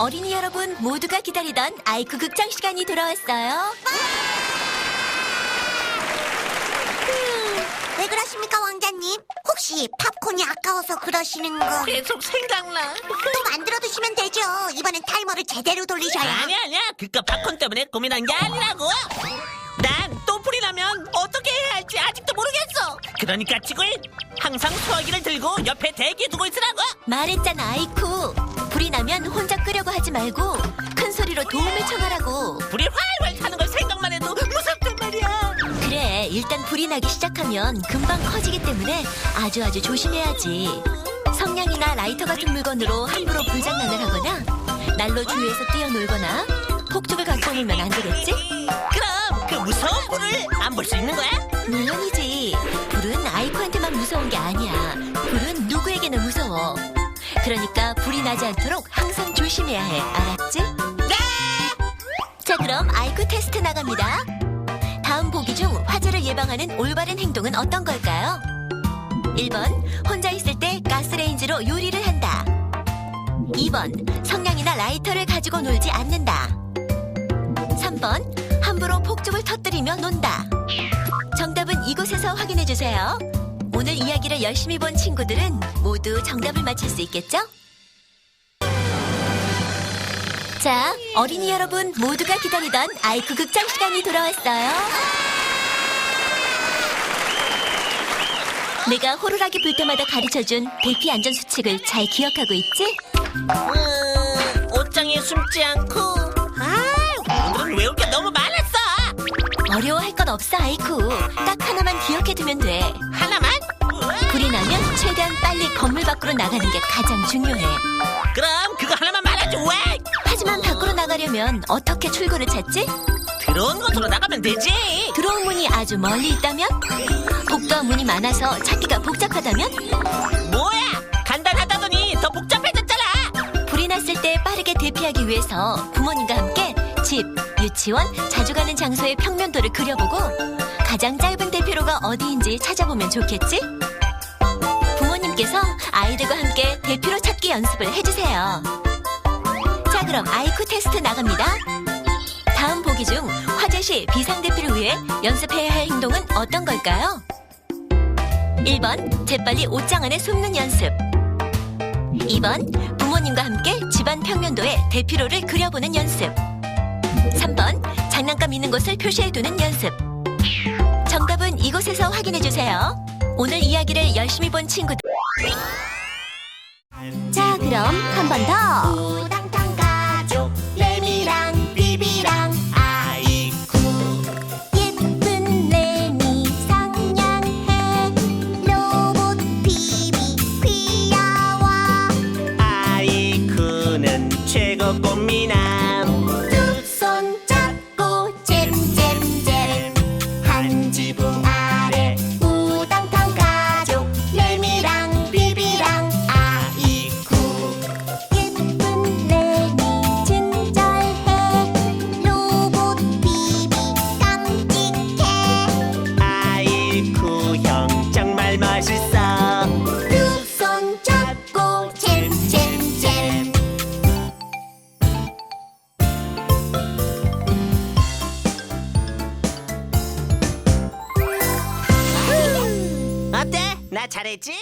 어린이 여러분 모두가 기다리던 아이쿠 극장 시간이 돌아왔어요. 왜 그러십니까 왕자님? 혹시 팝콘이 아까워서 그러시는 거? 계속 생각나. 또 만들어 드시면 되죠. 이번엔 타이머를 제대로 돌리셔야. 아니야, 아니야. 그깟 팝콘 때문에 고민한 게 아니라고. 난또 불이 나면 어떻게 해야 할지 아직도 모르겠어. 그러니까 지구인 항상 소화기를 들고 옆에 대기해 두고 있으라고. 말했잖아 아이쿠. 불이 나면 혼자 끄려고 하지 말고 큰 소리로 도움을 청하라고. 불이 활활 타는 걸 생각만 해도 무섭단 말이야. 그래 일단 불이 나기 시작하면 금방 커지기 때문에 아주 아주 조심해야지. 성냥이나 라이터 같은 물건으로 함부로 불장난을 하거나 난로 주위에서 뛰어놀거나 폭죽을 갖고 놀면 안 되겠지? 그럼 그 무서운 불을 안 볼 수 있는 거야? 물론이지. 불은 그러니까 불이 나지 않도록 항상 조심해야 해. 알았지? 네! 자, 그럼 아이쿠 테스트 나갑니다. 다음 보기 중 화재를 예방하는 올바른 행동은 어떤 걸까요? 1번, 혼자 있을 때 가스레인지로 요리를 한다. 2번, 성냥이나 라이터를 가지고 놀지 않는다. 3번, 함부로 폭죽을 터뜨리며 논다. 정답은 이곳에서 확인해 주세요. 오늘 이야기를 열심히 본 친구들은 모두 정답을 맞힐 수 있겠죠? 자, 어린이 여러분 모두가 기다리던 아이쿠 극장 시간이 돌아왔어요. 내가 호루라기 불 때마다 가르쳐준 대피 안전 수칙을 잘 기억하고 있지? 음, 옷장에 숨지 않고. 아, 오늘은 외울 게 너무 많았어. 어려워할 건 없어, 아이쿠. 딱 하나만 기억해 두면 돼. 하나만? 불이 나면 최대한 빨리 건물 밖으로 나가는 게 가장 중요해. 그럼 그거 하나만 말해줘. 왜? 하지만 밖으로 나가려면 어떻게 출구를 찾지? 들어온 곳으로 나가면 되지. 들어온 문이 아주 멀리 있다면? 복도와 문이 많아서 찾기가 복잡하다면? 뭐야? 간단하다더니 더 복잡해졌잖아. 불이 났을 때 빠르게 대피하기 위해서 부모님과 함께 집, 유치원, 자주 가는 장소의 평면도를 그려보고 가장 짧은 대피로가 어디인지 찾아보면 좋겠지? 부모님께서 아이들과 함께 대피로 찾기 연습을 해주세요. 자, 그럼 아이쿠 테스트 나갑니다. 다음 보기 중 화재 시 비상 대피를 위해 연습해야 할 행동은 어떤 걸까요? 1번, 재빨리 옷장 안에 숨는 연습. 2번, 부모님과 함께 집안 평면도에 대피로를 그려보는 연습. 3번, 장난감 있는 곳을 표시해두는 연습. 정답은 이곳에서 확인해주세요. 오늘 이야기를 열심히 본 친구들. 자, 그럼 한 번 더. 우당탕 가족 레미랑 비비랑 아이쿠. 예쁜 레미 상냥해 로봇 비비 귀여워 아이쿠는 최고 꽃미남. 나 잘했지?